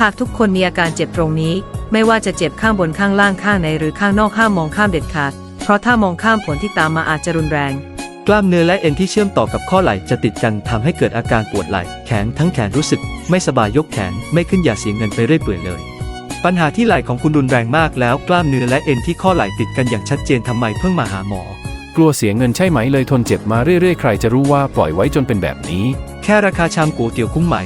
หากทุกคนมีอาการเจ็บตรงนี้ ไม่ว่าจะเจ็บข้างบนข้างล่างข้างในหรือข้างนอกห้ามมองข้ามเด็ดขาด เพราะถ้ามองข้ามผลที่ตามมาอาจจะรุนแรง กล้ามเนื้อและเอ็นที่เชื่อมต่อกับข้อไหล่จะติดกันทำให้เกิดอาการปวดไหล่ แขนทั้งแขนรู้สึก ไม่สบายยกแขนไม่ขึ้นอย่าเสียเงินไปเรื่อยเปื่อยเลย ปัญหาที่ไหล่ของคุณรุนแรงมากแล้ว กล้ามเนื้อและเอ็นที่ข้อไหล่ติดกันอย่างชัดเจนทำไมเพิ่งมาหาหมอ กลัวเสียเงินใช่ไหมเลยทนเจ็บมาเรื่อยๆ ใครจะรู้ว่าปล่อยไว้จนเป็นแบบนี้ แค่ราคาชามก๋วยเตี๋ยวคุ้มไหม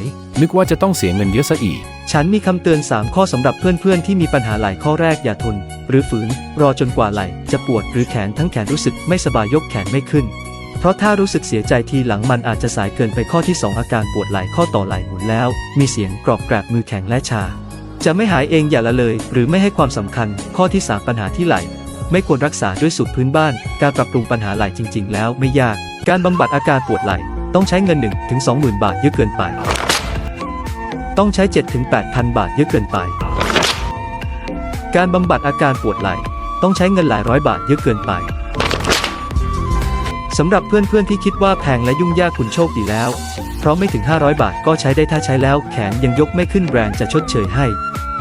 นึกว่าจะต้องเสียเงินเยอะซะอีก ฉันมีคำเตือน 3 ข้อสำหรับเพื่อนๆ ที่มีปัญหาไหล่ข้อแรกอย่าทน หรือฝืน รอจนกว่าไหล่จะปวดหรือแขนทั้งแขนรู้สึกไม่สบายยกแขนไม่ขึ้น เพราะถ้ารู้สึกเสียใจทีหลังมันอาจจะสายเกินไปข้อที่ 2 อาการปวดไหล่ข้อต่อไหล่หมุนแล้ว มีเสียงกรอบแกรบมือแข็งและชา จะไม่หายเองอย่าละเลย หรือไม่ให้ความสำคัญ ข้อที่ 3 ปัญหาที่ไหล่ไม่ควรรักษาด้วยสูตรพื้นบ้าน การปรับปรุงปัญหาไหล่จริง ๆ แล้วไม่ยาก การบำบัดอาการปวดไหล่ต้องใช้เงิน1ถึง20,000 บาทเยอะเกินไป ต้องใช้7ถึง8,000 บาทเยอะเกินไป การบำบัดอาการปวดไหล่ต้องใช้เงินหลายร้อยบาทเยอะเกินไปสำหรับเพื่อนๆที่คิดว่าแพงและยุ่งยากคุณโชคดีแล้ว เพราะไม่ถึง 500 บาทก็ใช้ได้ถ้าใช้แล้วแขนยังยกไม่ขึ้นแบรนด์จะชดเชยให้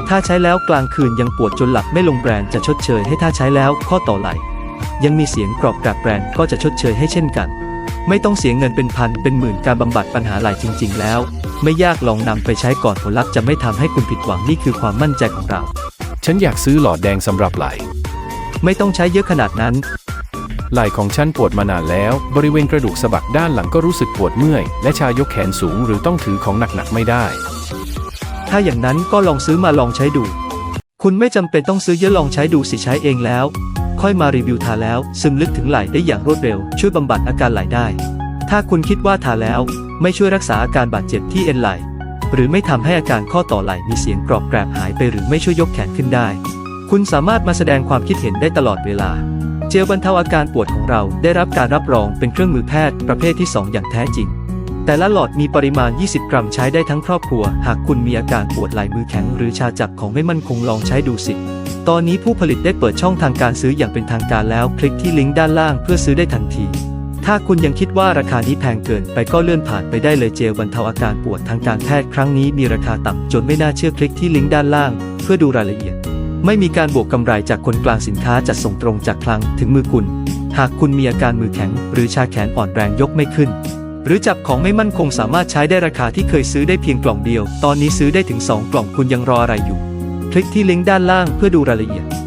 ถ้าใช้แล้วกลางคืนยังปวดจนหลับไม่ลงแบรนด์จะชดเชยให้ถ้าใช้แล้วข้อต่อไหล่ยังมีเสียงกรอบกรบแบรนด์ก็จะชดเชยให้เช่นกัน ไม่ต้องเสียเงินเป็นพันเป็นหมื่นการบำบัดปัญหาไหล่จริง ๆ แล้ว ไม่ยากลองนำไปใช้ก่อนผลลัพธ์จะไม่ทำให้คุณผิดหวังนี่คือความมั่นใจของเรา ฉันอยากซื้อหลอดแดงสำหรับไหล่ไม่ต้องใช้เยอะขนาดนั้น ไหล่ของฉันปวดมานานแล้ว บริเวณกระดูกสะบักด้านหลังก็รู้สึกปวดเมื่อย และชายกแขนสูงหรือต้องถือของหนักๆไม่ได้ ถ้าอย่างนั้นก็ลองซื้อมาลองใช้ดู คุณไม่จำเป็นต้องซื้อเยอะลองใช้ดูสิใช้เองแล้ว ค่อยมารีวิวทาแล้ว ซึมลึกถึงไหล่ได้อย่างรวดเร็ว ช่วยบำบัดอาการไหล่ได้ ถ้าคุณคิดว่าทาแล้วไม่ช่วยรักษาอาการบาดเจ็บที่เอ็นไหล่ หรือไม่ทำให้อาการข้อต่อไหล่มีเสียงกรอบแกรบหายไปหรือไม่ช่วยยกแขนขึ้นได้ คุณสามารถมาแสดงความคิดเห็นได้ตลอดเวลา เจลบรรเทาอาการปวดของเราได้รับการรับรองเป็นเครื่องมือแพทย์ประเภทที่ 2 อย่างแท้จริง แต่ละหลอดมีปริมาณ 20 กรัมใช้ได้ทั้งครอบครัว หากคุณมีอาการปวดไหล่มือแข็ง หรือชาจับของไม่มั่นคงลองใช้ดูสิตอนนี้ผู้ผลิตได้เปิดช่องทางการซื้ออย่างเป็นทางการแล้ว คลิกที่ลิงก์ด้านล่างเพื่อซื้อได้ทันที ถ้าคุณยังคิดว่าราคานี้แพงเกินไปก็เลื่อนผ่านไปได้เลยเจลบรรเทาอาการปวดทางการแพทย์ครั้งนี้มีราคาต่ำจนไม่น่าเชื่อคลิกที่ลิงก์ด้านล่าง เพื่อดูรายละเอียด ไม่มีการบวกกำไรจากคนกลางสินค้าจัดส่งตรงจากคลังถึงมือคุณ หากคุณมีอาการมือแข็ง หรือชาแขนอ่อนแรงยกไม่ขึ้น หรือจับของไม่มั่นคงสามารถใช้ได้ราคาที่เคยซื้อได้เพียงกล่องเดียว ตอนนี้ซื้อได้ถึง 2 กล่องคุณยังรออะไรอยู่ คลิกที่ลิงก์ด้านล่างเพื่อดูรายละเอียด